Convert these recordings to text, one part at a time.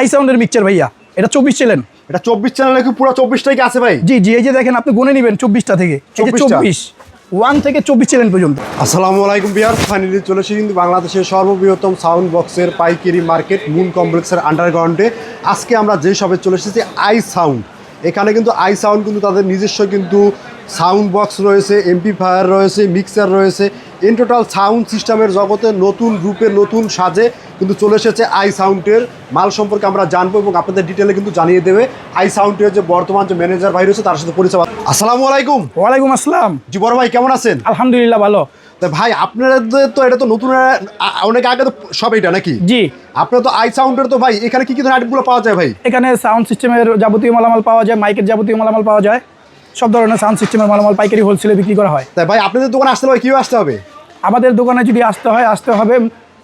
I সাউন্ডের mixture ভাইয়া। এটা চব্বিশ চ্যানেল এটা চব্বিশ চ্যানেলে কি পুরো চব্বিশটাই কি আছে ভাই? জি জি এই যে দেখেন আপনি গুনে নেবেন চব্বিশটা থেকে। এই যে 24টা? চব্বিশ। ওয়ান থেকে চব্বিশ চ্যানেল পর্যন্ত। আসসালামু আলাইকুম বিয়ার ফাইনালি চলে এসেছি কিন্তু বাংলাদেশের সর্ববৃহত্তম সাউন্ড বক্সের পাইকারি মার্কেট মুন কমপ্লেক্সের আন্ডারগ্রাউন্ডে আজকে আমরা যে সবে চলে এসেছি আই সাউন্ড এখানে কিন্তু আই সাউন্ড কিন্তু তাদের নিজস্ব কিন্তু সাউন্ড বক্স রয়েছে এমপিফায়ার রয়েছে মিক্সার রয়েছে। ইন টোটাল সাউন্ড সিস্টেমের জগতে নতুন রূপে নতুন সাজে কিন্তু চলে এসেছে আই সাউন্ডের মাল সম্পর্কে আমরা জানব এবং আপনাদের ডিটেলে কিন্তু জানিয়ে দেবে। আই সাউন্ডের যে বর্তমান যে ম্যানেজার ভাই রয়েছে তার সাথে পরিচয় আসসালামু আলাইকুম। ওয়ালাইকুম আসসালাম। জি বড় ভাই কেমন আছেন? আলহামদুলিল্লাহ ভালো। তা ভাই আপনাদের তো এটা তো নতুন অনেক আগে তো সব এটা নাকি? জি। আপনার তো আই সাউন্ডের তো ভাই এখানে কি কি ধরনের আইটেমগুলো পাওয়া যায় ভাই? এখানে সাউন্ড সিস্টেমের যাবতীয় মালামাল পাওয়া যায় মাইকের যাবতীয় মালামাল পাওয়া যায়। সব ধরনের সাউন্ড সিস্টেমের মালামাল পাইকারি হোলসেলে বিক্রি করা হয়। তাই ভাই আপনাদের দোকানে আসতে হবে কীভাবে আসতে হবে? আমাদের দোকানে যদি আসতে হয় আসতে হবে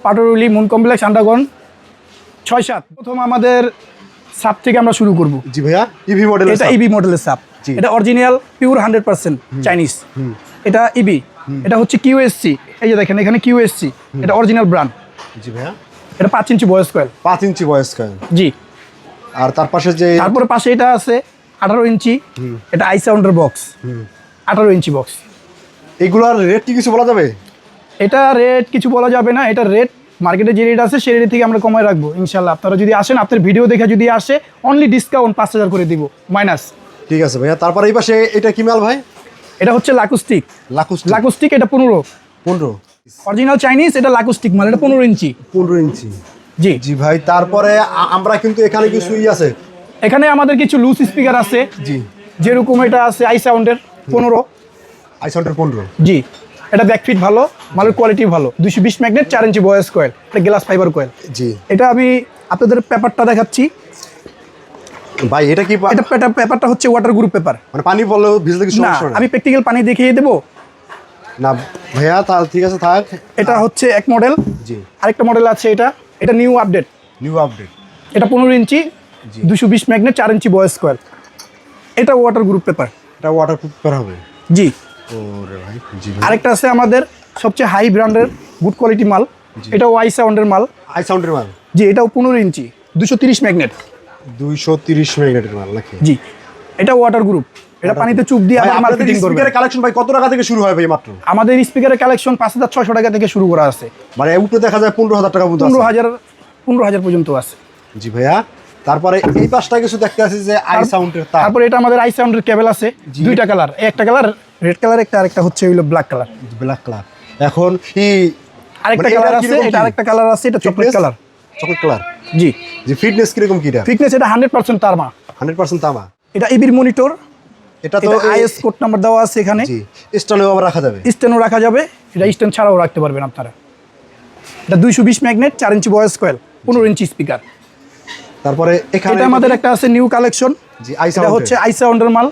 পাটরুলি মুন কমপ্লেক্স আন্ডারগ্রাউন্ড ছয় সাত। প্রথম আমাদের সাপ থেকে আমরা শুরু করব। জি ভাইয়া ইভি মডেল এটা ইবি মডেলের সাপ। জি। এটা original pure hundred percent Chinese এটা ইবি এটা হচ্ছে কিউএসসি এই যে দেখেন এখানে কিউএসসি এটা অরিজিনাল ব্র্যান্ড জি ভাইয়া। এটা পাঁচ ইঞ্চি বয়স কয়েল পাঁচ ইঞ্চি বয়স কয়েন জি। আর তার পাশে যে তারপরে পাশে এটা আছে আঠারো ইঞ্চি। এটা আই সাউন্ডের বক্স আঠারো ইঞ্চি বক্স এগুলোর রেট কি কিছু বলা যাবে? এটা রেট কিছু বলা যাবে না এটা রেট মার্কেটে যে রেট আছে সেই রেট থেকে আমরা কমায় রাখব ইনশাল্লাহ আপনারা যদি আসেন আপনার ভিডিও দেখে যদি আসে অনলি ডিসকাউন্ট পাঁচ হাজার করে দিব মাইনাস ঠিক আছে ভাইয়া তারপরে এই পাশে এটা কি মাল ভাই? এটা হচ্ছে লাকুস্টিক লাকুস লাকুস্টিক এটা পনেরো। পনেরো। অরিজিনাল চাইনিজ এটা লাকুস্টিক মাল এটা পনেরো ইঞ্চি। পনেরো ইঞ্চি। জি। জি ভাই তারপরে আমরা কিন্তু এখানে কিছু ই আছে। এখানে আমাদের কিছু লুজ স্পিকার আছে। জি। যেরকম এটা আছে আই সাউন্ডের পনেরো। আই সাউন্ডের পনেরো। জি। এটা ব্যাকফিট ভালো মালের কোয়ালিটি ভালো। দুশো বিশ ম্যাগনেট চার ইঞ্চি বয়স কয়েল এটা গ্লাস ফাইবার কয়েল জি। এটা আমি আপনাদের পেপারটা দেখাচ্ছি। ভাই এটা কি এটা পেটা- পেপারটা হচ্ছে ওয়াটার গ্রুপ পেপার মানে পানি পড়লে ভিজলে কি না সমস্যা না? আমি প্র্যাকটিক্যাল পানি দেখিয়ে দেবো। না ভাইয়া তাহলে ঠিক আছে থাক। এটা হচ্ছে এক মডেল জি। আরেকটা মডেল আছে এটা। এটা নিউ আপডেট নিউ আপডেট এটা পনেরো ইঞ্চি দুশো বিশ ম্যাগনেট চার ইঞ্চি বয়স কয়েল এটা ওয়াটার গ্রুপ পেপার এটা ওয়াটার প্রুফ হবে? জি। ওরে আরেকটা আছে আমাদের সবচেয়ে হাই ব্র্যান্ডের গুড কোয়ালিটি মাল। এটাও আই সাউন্ডের মাল। আই সাউন্ডের মাল? জি এটাও পনেরো ইঞ্চি দুশো তিরিশ ম্যাগনেট দুইশো তিরিশ ম্যাগনেটের মাল নাকি? জি এটা ওয়াটার গ্রুপ এটা পানিতে চুপ দিয়ে আবার মার্কেটিং করবে স্পিকারের কালেকশন ভাই কত টাকা থেকে শুরু হয় ভাই মাত্র? আমাদের স্পিকারের কালেকশন পাঁচ হাজার ছয়শো টাকা থেকে শুরু করা আছে। মানে উপরে দেখা যায় পনেরো হাজার টাকা পর্যন্ত পনেরো। হাজার পনেরো হাজার পর্যন্ত আছে। জি ভাইয়া তারপরে এই পাশটা কিছু দেখতে আছে যে আই সাউন্ডের তার। তারপরে এটা আমাদের আই সাউন্ডের কেবল আছে দুইটা কালার একটা কালার রেড কালার একটা আরেকটা হচ্ছে হইল ব্ল্যাক কালার। Black colour. এখন কি আরেকটা মানে কালার আছে এটা? আরেকটা কালার আছে এটা চকলেট কালার। Chocolate colour? জি। জি ফিটনেস কীরকম কি এটা? ফিটনেস এটা হান্ড্রেড পার্সেন্ট তারমা হান্ড্রেড পার্সেন্ট তামা এটা ইবির মনিটর এটা তো আইএস কোড নাম্বার দেওয়া আছে এখানে। জি স্টলেও আবার রাখা যাবে। স্ট্যান্ডও রাখা যাবে এটা স্ট্যান্ড ছাড়াও রাখতে পারবেন আপনারা। এটা দুইশো বিশ ম্যাগনেট চার ইঞ্চি বয়স কয়েল পনেরো ইঞ্চি স্পিকার তারপরে এখানে এটা আমাদের একটা আছে নিউ কালেকশন জি আই এটা হচ্ছে আই সাউন্ডের মাল।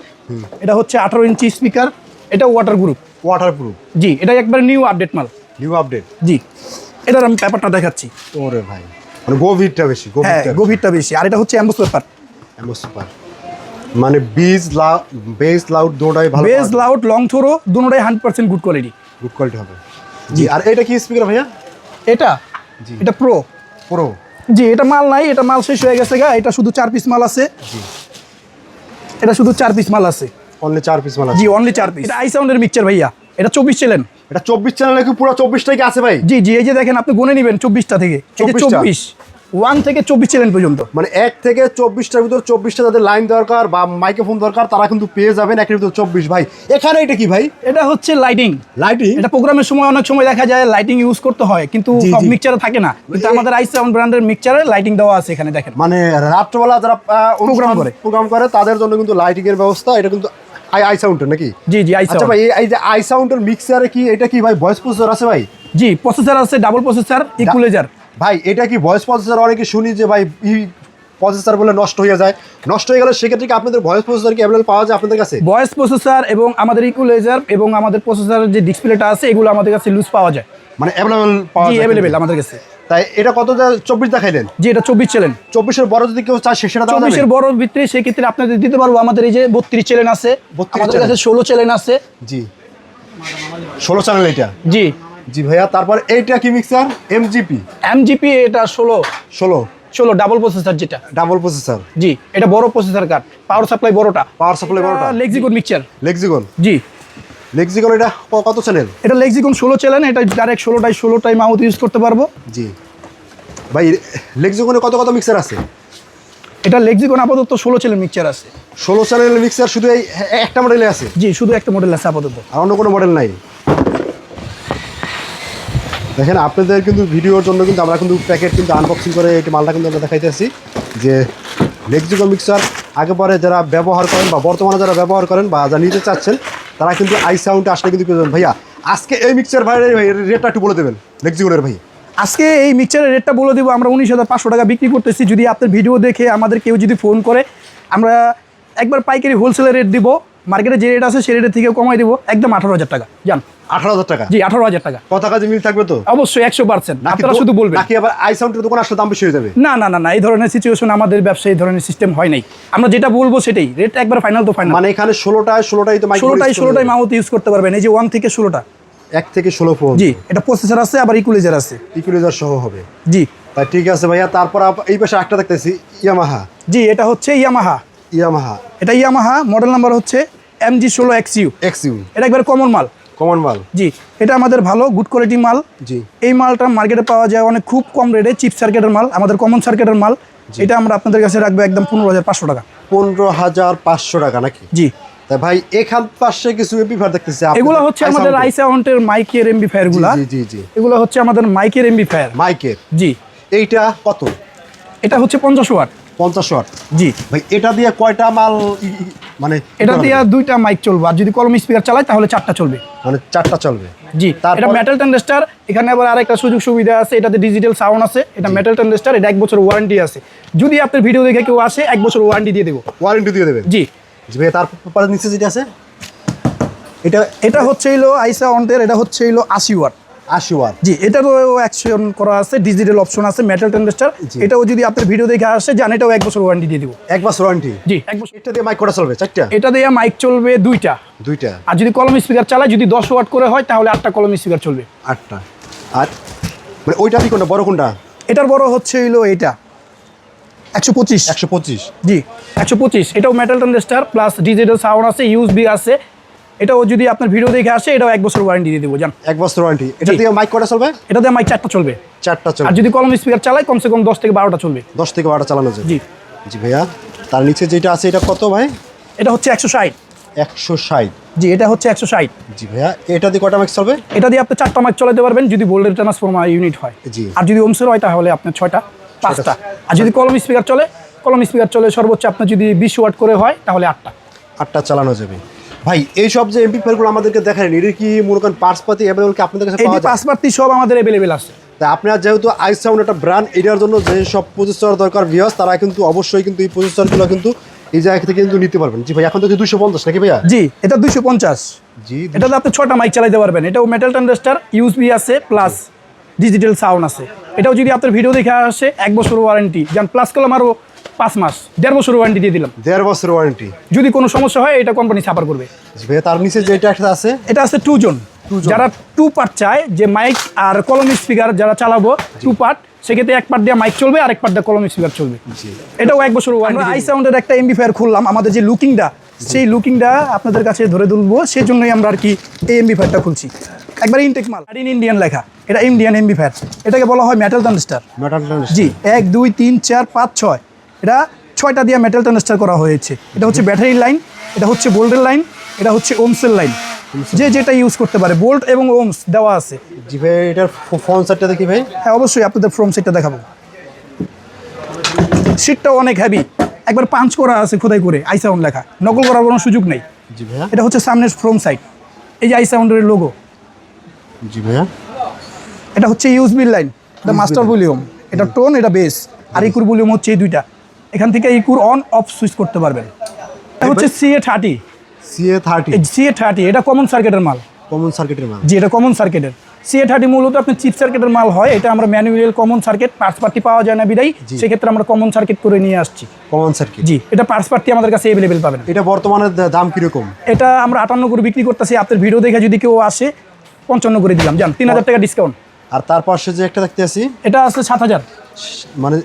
এটা হচ্ছে আঠারো ইঞ্চি স্পিকার এটা ওয়াটার গ্রুপ ওয়াটার প্রুফ জি এটা একবার নিউ আপডেট মাল। নিউ আপডেট জি এটার আমি পেপারটা দেখাচ্ছি। ওরে ভাই মানে গভীরটা বেশি হ্যাঁ গভীরটা গভীরটা বেশি। আর এটা হচ্ছে অ্যাম্বুস পেপার এমন সুপার মানে বিজ লাউ বেস লাউড দুটাই ভালো bass loud long throw hundred percent good quality good quality হবে। জি। আর এটা কি স্পিকার ভাইয়া? এটা? জি। এটা প্রো প্রো জি এটা মাল নাই এটা মাল শেষ হয়ে গেছে গা এটা শুধু চার পিস মাল আছে। জি। এটা শুধু চার পিস মাল আছে। অনলি চার পিস মাল জি অনলি চার পিস এটা আই সাউন্ডের মিক্সচার ভাইয়া। এটা চব্বিশ চ্যানেল এটা চব্বিশ চ্যানেলে কি পুরো চব্বিশটাই কি আছে ভাই? জি জি এই যে দেখেন আপনি গুনে নেবেন চব্বিশটা থেকে। এই যে 24টা? চব্বিশ। ওয়ান থেকে চব্বিশ চ্যানেল পর্যন্ত। মানে এক থেকে চব্বিশটার ভিতর চব্বিশটা যাদের লাইন দরকার বা মাইক্রোফোন দরকার তারা কিন্তু পেয়ে যাবেন একের ভিতর চব্বিশ ভাই। এখানে এটা কি ভাই? এটা হচ্ছে লাইটিং লাইটিং এটা প্রোগ্রামের সময় অনেক সময় দেখা যায় লাইটিং ইউজ করতে হয় কিন্তু সব মিক্সচারে থাকে না। কিন্তু আমাদের আই সাউন্ড ব্র্যান্ডের মিক্সচারে লাইটিং দেওয়া আছে এখানে দেখেন। মানে রাত্রবেলা যারা Program করে। প্রোগ্রাম করে তাদের জন্য কিন্তু লাইটিং এর ব্যবস্থা। এটা কিন্তু আই আই সাউন্ডের নাকি? জি জি আই আচ্ছা ভাই এই- যে আই সাউন্ডের মিক্সারে কি এটা কি ভাই ভয়েস প্রসেসর আছে ভাই? জি প্রসেসর আছে ডাবল প্রসেসর ইকুলেজার ভাই এটা কি ভয়েস প্রসেসর অনেকে শুনি যে ভাই প্রসেসর বলে নষ্ট হয়ে যায়। নষ্ট হয়ে গেলে সেক্ষেত্রে কি আপনাদের ভয়েস প্রসেসর কি অ্যাভেলেবল পাওয়া যায় আপনাদের কাছে? ভয়েস প্রসেসর এবং আমাদের ইকুলেজার এবং আমাদের প্রসেসরের যে ডিসপ্লেটা আছে এগুলো আমাদের কাছে লুজ পাওয়া যায়। মানে অ্যাভেলেবল পাওয়া যায় অ্যাভেলেবেল আমাদের কাছে। তাই এটা কত চব্বিশ দেখাইলেন? জি এটা চব্বিশ চ্যানেল চব্বিশের বড় যদি কেউ চায় সেটা চব্বিশের বড় ভিতরে সেক্ষেত্রে আপনাদের দিতে পারব। আমাদের এই যে বত্রিশ চ্যানেল আছে 32 আমাদের কাছে ষোলো চ্যানেল আছে। জি। ষোলো চ্যানেল এটা জি। জি ভাইয়া তারপর এইটা কি মিক্সার এমজিপি এমজিপি এটা ষোলো। ষোলো। ষোলো ডাবল প্রসেসর যেটা। ডাবল প্রসেসর জি এটা বড় প্রসেসর কার্ড পাওয়ার সাপ্লাই বড়টা। পাওয়ার সাপ্লাই বারোটা লেক্সিকন মিক্সচার লেক্সিগন জি। লেক্সিগন এটা কত চ্যানেল এটা লেক্সিকন ষোলো চ্যানেল এটা ডাইরেক্ট ষোলোটাই ষোলোটাই মাউথ ইউজ করতে পারব। জি। ভাই লেক্সিগনে কত কত মিক্সার আছে? এটা লেক্সিকন আপাতত ষোলো চ্যানেল মিক্সচার আছে। ষোলো চ্যানেল মিক্সার শুধু এই একটা মডেলে আছে? জি শুধু একটা মডেল আছে আপাতত। আর অন্য কোনো মডেল নাই? দেখেন আপনাদের কিন্তু ভিডিওর জন্য কিন্তু আমরা কিন্তু প্যাকেট কিন্তু আনবক্সিং করে এই মালটা কিন্তু আমরা দেখাইতেছি যে লেক্সিকো মিক্সার আগে পরে যারা ব্যবহার করেন বা বর্তমানে যারা ব্যবহার করেন বা যারা নিতে চাচ্ছেন তারা কিন্তু আই সাউন্ড আসলে কিন্তু। ভাইয়া, আজকে এই মিক্সার ভাই রেটটা একটু বলে দেবেন লেক্সিকোনের ভাই। আজকে এই মিক্সচারের রেটটা বলে দেবো, আমরা উনিশ হাজার পাঁচশো টাকা বিক্রি করতেছি। যদি আপনার ভিডিও দেখে আমাদের কেউ যদি ফোন করে, আমরা একবার পাইকারি হোলসেলের রেট দিব। মার্কেটে যে রেট আছে সেই রেটের থেকে কমাই দিব। একদম আঠারো হাজার টাকা। জান আঠারো হাজার টাকা? জি আঠারো হাজার টাকা। কথা কাজে মিল থাকবে তো? অবশ্যই একশো পার্সেন্ট আপনারা শুধু বলবেন। নাকি আবার আই সাউন্ডের দোকান আসলে দাম বেশি হয়ে যাবে? না না না না এই ধরনের সিচুয়েশন আমাদের ব্যবসায় এই ধরনের সিস্টেম হয় নাই। আমরা যেটা বলব সেটাই। রেট একবার ফাইনাল তো ফাইনাল মানে এখানে ষোলোটায় ষোলোটাই তো ষোলোটাই ষোলোটাই মাউথ ইউজ করতে পারবেন। এই যে ওয়ান থেকে ষোলোটা। এক থেকে ষোলো ফোন জি এটা প্রসেসর আছে আবার ইকুলাইজার আছে। ইকুইলাইজার সহ হবে। জি। তাই ঠিক আছে ভাইয়া তারপর এই পাশে একটা দেখতেছি ইয়ামাহা জি এটা হচ্ছে ইয়ামাহা ইয়ামাহা। এটা ইয়ামাহা মডেল নাম্বার হচ্ছে এমজি ষোলো এক্স ইউ এক্স ইউ এটা একবার কমন মাল? কমন মাল। জি এটা আমাদের ভালো গুড কোয়ালিটি মাল। জি। এই মালটা মার্কেটে পাওয়া যায় অনেক খুব কম রেটে চিপ সার্কিটের মাল আমাদের কমন সার্কিটের মাল। এটা আমরা আপনাদের কাছে রাখব একদম পনেরো হাজার পাঁচশো টাকা। পনেরো হাজার পাঁচশো টাকা নাকি? জি। তাই ভাই এখান পাশে কিছু এপিফার দেখতেছি এগুলো হচ্ছে আমাদের। আইসাউন্টের মাইকের এমবি ফায়ারগুলা জি জি জি এগুলো হচ্ছে আমাদের মাইকের এমবি ফায়ার মাইকের জি। এইটা কত? এটা হচ্ছে পঞ্চাশ ওয়াট। পঞ্চাশ ওয়াট। জি। ভাই এটা দিয়ে কয়টা মাল মানে এটা দিয়ে দুইটা মাইক চলবে। আর যদি কলম স্পিকার চালায় তাহলে চারটা চলবে। মানে চারটা চলবে। জি এটা মেটাল ট্যান্ডেস্টার এখানে আবার আরেকটা সুযোগ সুবিধা আছে এটাতে ডিজিটাল সাউন্ড আছে এটা মেটাল ট্যান্ডেস্টার এটা এক বছর ওয়ারেন্টি আছে। যদি আপনার ভিডিও দেখে কেউ আসে এক বছর ওয়ারেন্টি দিয়ে দেবো। ওয়ারেন্টি দিয়ে দেবেন জি। জি ভাই তারপরে নিচে যেটা আছে এটা এটা হচ্ছে হলো আইসা অন্টের এটা হচ্ছে হলো আশি ওয়াট। আশি ওয়াট। জি এটারও অ্যাকশন করা আছে ডিজিটাল অপশন আছে মেটাল ট্যান্ডেস্টার এটাও যদি আপনার ভিডিও দেখে আসে জান এটাও এক বছর ওয়ারেন্টি দিয়ে দিব। এক বছর ওয়ারেন্টি জি এক বছর। এটা দিয়ে মাইক কটা চলবে? চারটা? এটা দিয়ে মাইক চলবে দুইটা। দুইটা? আর যদি কলম স্পিকার চালায় যদি দশ ওয়াট করে হয় তাহলে আটটা কলম স্পিকার চলবে। আটটা। আর মানে ওইটা কি কোনটা? বড় কোনটা? এটার বড় হচ্ছে হলো এটা একশো পঁচিশ। একশো পঁচিশ। জি একশো পঁচিশ। এটাও মেটাল ট্যান্ডেস্টার প্লাস ডিজিটাল সাউন্ড আছে ইউএসবি আছে। এটাও যদি আপনার ভিডিও দেখে আসে এটাও এক বছর ওয়ারেন্টি দিয়ে দেবো জান। এক বছর ওয়ারেন্টি এটা। দিয়ে মাইক কটা চলবে? এটা দিয়ে মাইক চারটা চলবে। চারটা চলবে। আর যদি কলম স্পিকার চালায় কমসে কম দশ থেকে বারোটা চলবে। দশ থেকে বারোটা চালানো যাবে। জি। জি ভাইয়া তার নিচে যেটা আছে এটা কত ভাই? এটা হচ্ছে একশো ষাট। একশো ষাট। জি এটা হচ্ছে একশো ষাট। জি ভাইয়া এটা দিয়ে কটা মাইক চলবে? এটা দিয়ে আপনি চারটা মাইক চালাতে পারবেন যদি বোল্ডের ট্রান্সফর্মার ইউনিট হয়। জি। আর যদি ওমসের হয় তাহলে আপনার ছয়টা পাঁচটা। আর যদি কলম স্পিকার চলে কলম স্পিকার চলে সর্বোচ্চ আপনার যদি বিশ ওয়াট করে হয় তাহলে আটটা। আটটা চালানো যাবে। ভাই এই সব যে এমপি ফাইলগুলো আমাদেরকে দেখালেন এটা কি মনে করেন পার্টস অ্যাভেলেবল কি আপনাদের কাছে পাওয়া যায়? পাসপার্টি সব আমাদের অ্যাভেলেবেল আছে। তা আপনার যেহেতু আই সাউন্ড একটা ব্র্যান্ড এটার জন্য যে সব প্রসেসর দরকার ভিওস তারা কিন্তু অবশ্যই কিন্তু এই প্রসেসরগুলো কিন্তু এই জায়গা থেকে কিন্তু নিতে পারবেন। জি ভাই এখন তো দুশো পঞ্চাশ নাকি ভাইয়া? জি এটা দুইশো পঞ্চাশ। জি এটাতে আপনি ছটা মাইক চালাতে পারবেন। এটাও মেটাল ট্রান্ডাস্টার ইউএসবি আছে প্লাস ডিজিটাল সাউন্ড আছে। এটাও যদি আপনার ভিডিও দেখে আসে এক বছর ওয়ারেন্টি যেমন প্লাস করলাম আরও পাঁচ মাস দেড় বছর ওয়ারেন্টি দিয়ে দিলাম। দেড় বছর ওয়ারেন্টি যদি কোনো সমস্যা হয় এটা কোম্পানি সাফার করবে। তার নিচে যেটা একটা আছে? এটা আছে টু জোন যারা টু পার্ট চায় যে মাইক আর কলম স্পিকার যারা চালাবো টু পার্ট সেক্ষেত্রে এক পার্ট দিয়ে মাইক চলবে আর এক পার্ট দিয়ে কলম স্পিকার চলবে। এটাও এক বছর আমরা আই সাউন্ডের একটা এমবিফায়ার খুললাম আমাদের যে লুকিংটা সেই লুকিংটা আপনাদের কাছে ধরে তুলবো সেই জন্যই আমরা আর কি এই এমবিফায়ারটা খুলছি। একবার ইনটেক মাল। আর ইন ইন্ডিয়ান লেখা। এটা ইন্ডিয়ান এমবিফায়ার এটাকে বলা হয় মেটাল ট্রান্সটার মেটাল জি এক দুই তিন চার পাঁচ ছয়। এটা ছয়টা দিয়ে মেটাল ট্রান্সটার করা হয়েছে। এটা হচ্ছে ব্যাটারির লাইন এটা হচ্ছে বোল্টের লাইন এটা হচ্ছে ওমসের লাইন যে যেটা ইউজ করতে পারে বোল্ট এবং ওমস দেওয়া আছে। জি ভাই এটার ফোন সেটটা দেখি ভাই। হ্যাঁ অবশ্যই আপনাদের ফ্রম সেটটা দেখাবো। সিটটাও অনেক হেভি একবার পাঞ্চ করা আছে খোদাই করে আই সাউন্ড লেখা। নকল করার কোনো সুযোগ নেই। জি ভাইয়া। এটা হচ্ছে সামনের ফ্রম সাইড এই যে আই সাউন্ডের লোগো জি ভাইয়া। এটা হচ্ছে ইউজবিল লাইন এটা মাস্টার ভলিউম এটা টোন এটা বেস আর ইকুর ভলিউম হচ্ছে এই দুইটা। এখান থেকে ইকুর অন অফ সুইচ করতে পারবেন। এটা হচ্ছে CA thirty CA thirty CA thirty এটা কমন সার্কিটের মাল। কমন সার্কিটের মাল। জি এটা কমন সার্কিটের সিএ থার্টি মূলত আপনি চিপ সার্কিটের মাল হয় এটা আমরা manual common circuit parts party পাওয়া যায় না বিদায় সেক্ষেত্রে আমরা কমন সার্কিট করে নিয়ে আসছি। কমন সার্কিট জি এটা পার্টস পার্টি আমাদের কাছে অ্যাভেলেবেল পাবেন। এটা বর্তমানে দাম কীরকম? এটা আমরা আটান্ন করে বিক্রি করতেছি আপনার ভিডিও দেখে যদি কেউ আসে পঞ্চান্ন করে দিলাম জান তিন হাজার টাকা ডিসকাউন্ট আর তার পাশে যে একটা দেখতে আসি এটা আছে সাত হাজার। মানে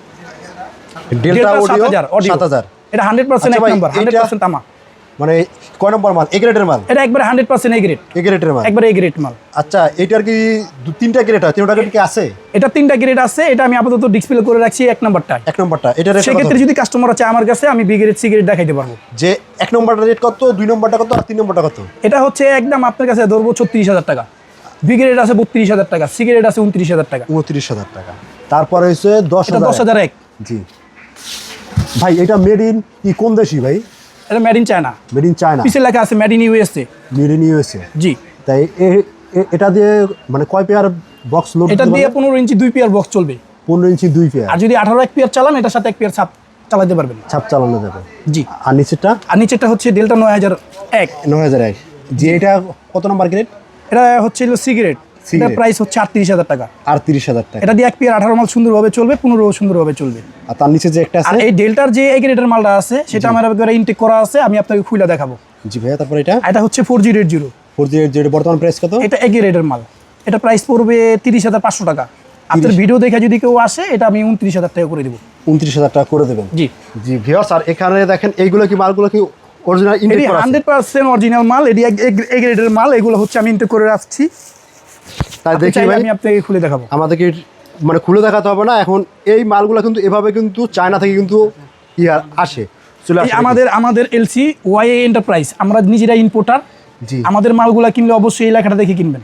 ডেল্টা অডিও এটা আচ্ছা এক ভাই, নম্বর হান্ড্রেড তামা। মানে কয় নম্বর মাল? এ গ্রেডের মাল? এটা একবারে hundred percent A grade A গ্রেডের মাল? একবারে এ গ্রেড মাল। আচ্ছা এটার কি তিনটা গ্রেড তিনটা গ্রেড কি আছে? এটা তিনটা গ্রেড আছে এটা আমি আপাতত ডিসপ্লে করে রাখছি এক নম্বরটা এক নম্বরটা এটার সেক্ষেত্রে যদি কাস্টমার চায় আমার কাছে আমি বি গ্রেড সি গ্রেড দেখাইতে পারব। যে এক নম্বরটা রেট কত দুই নম্বরটা কত আর তিন নম্বরটা কত? এটা হচ্ছে একদম আপনার কাছে ধরবো ছত্রিশ হাজার টাকা। বি গ্রেড আছে বত্রিশ হাজার টাকা সি গ্রেড আছে উনত্রিশ হাজার টাকা। উনত্রিশ হাজার টাকা। তারপরে হচ্ছে দশ দশ হাজার এক। জি। ভাই এটা মেড ইন কি কোন দেশি ভাই? এটা made in China made in China পিছিয়ে লেখা আছে made in USA made in USA জি। তাই এটা দিয়ে মানে কয় পেয়ার বক্স লোড এটা দিয়ে পনেরো ইঞ্চি দুই পেয়ার বক্স চলবে। পনেরো ইঞ্চি দুই পেয়ার আর যদি আঠারো এক পেয়ার চালান এটার সাথে এক পেয়ার ছাপ চালাতে পারবেন। ছাপ চালানো যাবে। জি। আর নিচেরটা? আর নিচেরটা হচ্ছে ডেল্টা নয় হাজার এক। নয় হাজার এক। যে এটা কত নম্বর গ্রেড এটা হচ্ছে সিগারেট Cigarette। প্রাইস হচ্ছে আটত্রিশ হাজার টাকা। আর তিরিশ হাজার টাকা। এটা দিয়ে এক পেয়ার আঠারো মাল সুন্দরভাবে চলবে পনেরো সুন্দরভাবে চলবে। আর তার নিচে যে একটা আছে? এই ডেল্টার যে এই গ্রেডের মালটা আছে সেটা আমার একবারে ইনটেক করা আছে আমি আপনাকে খুলে দেখাবো। জি ভাইয়া তারপর এটা? এটা হচ্ছে four zero eight zero four জি যেটা বর্তমান প্রাইস কত? এটা এক গ্রেডের মাল। এটা প্রাইস পড়বে তিরিশ হাজার পাঁচশো টাকা। আপনার ভিডিও দেখে যদি কেউ আসে এটা আমি উনত্রিশ হাজার টাকা করে দেবো। উনত্রিশ হাজার টাকা করে দেবেন। জি। জি ভিওস আর এখানে দেখেন এইগুলো কি মালগুলো কি অরিজিনাল এটি করা পার্সেন্ট অরিজিনাল মাল এটি এ গ্রেডের মাল এগুলো হচ্ছে আমি ইনটেক করে রাখছি। তাই দেখি ভাই। আমি আপনাকে খুলে দেখাবো। আমাদেরকে মানে খুলে দেখাতে হবে না এখন এই মালগুলো কিন্তু এভাবে কিন্তু চায়না থেকে কিন্তু ইয়ার আসে চলে আসে আমাদের আমাদের এলসি ওয়াই এন্টারপ্রাইজ আমরা নিজেরা ইম্পোর্টার জি। আমাদের মালগুলা কিনলে অবশ্যই এই লেখাটা দেখে কিনবেন।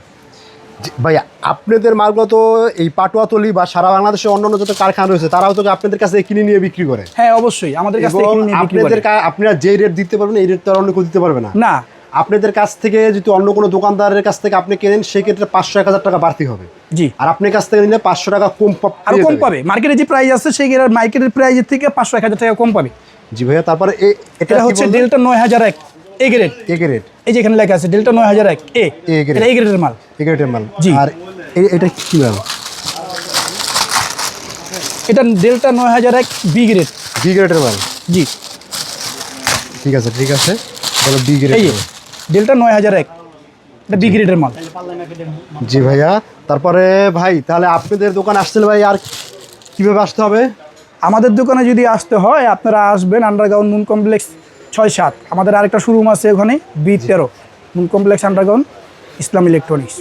ভাই আপনাদের মালগুলো তো এই পাটুয়াতলি বা সারা বাংলাদেশে অন্যান্য যত কারখানা রয়েছে তারাও তো আপনাদের কাছে কিনে নিয়ে বিক্রি করে। হ্যাঁ অবশ্যই আমাদের কাছ আপনাদের আপনারা যে রেট দিতে পারবেন এই রেট তো আর অন্য কেউ দিতে পারবে না। না আপনাদের কাছ থেকে যদি অন্য কোনো দোকানদারের কাছ থেকে আপনি কেনেন সেক্ষেত্রে পাঁচশো এক হাজার টাকা বাড়তি হবে। জি। আর আপনার কাছ থেকে নিলে পাঁচশো টাকা কম আরও কম পাবে। মার্কেটে যে প্রাইস আছে সেই মার্কেটের প্রাইসের থেকে পাঁচশো এক হাজার টাকা কম পাবে। জি ভাইয়া তারপরে এ- এটা হচ্ছে ডেল্টা নয় হাজার এক এ গ্রেড এগে রেট এই যে এখানে লেখা আছে ডেল্টা নয় হাজার এক এ। এ গ্রেডের মাল। এগে রেটের মাল। জি। আর এটা কি মাল? এটা ডেল্টা নয় হাজার এক বি গ্রেড বি গ্রেডের মাল। জি। ঠিক আছে ঠিক আছে। বি গ্রেড ডেল্টা নয় হাজার এক। এটা বি গ্রেডের মাল। জি ভাইয়া তারপরে ভাই তাহলে আপনাদের দোকান আসছিল ভাই আর কীভাবে আসতে হবে? আমাদের দোকানে যদি আসতে হয় আপনারা আসবেন আন্ডারগ্রাউন্ড মুন কমপ্লেক্স ছয় সাত। আমাদের আরেকটা শোরুম আছে ওখানে বি তেরো। Moon complex underground Islam electronics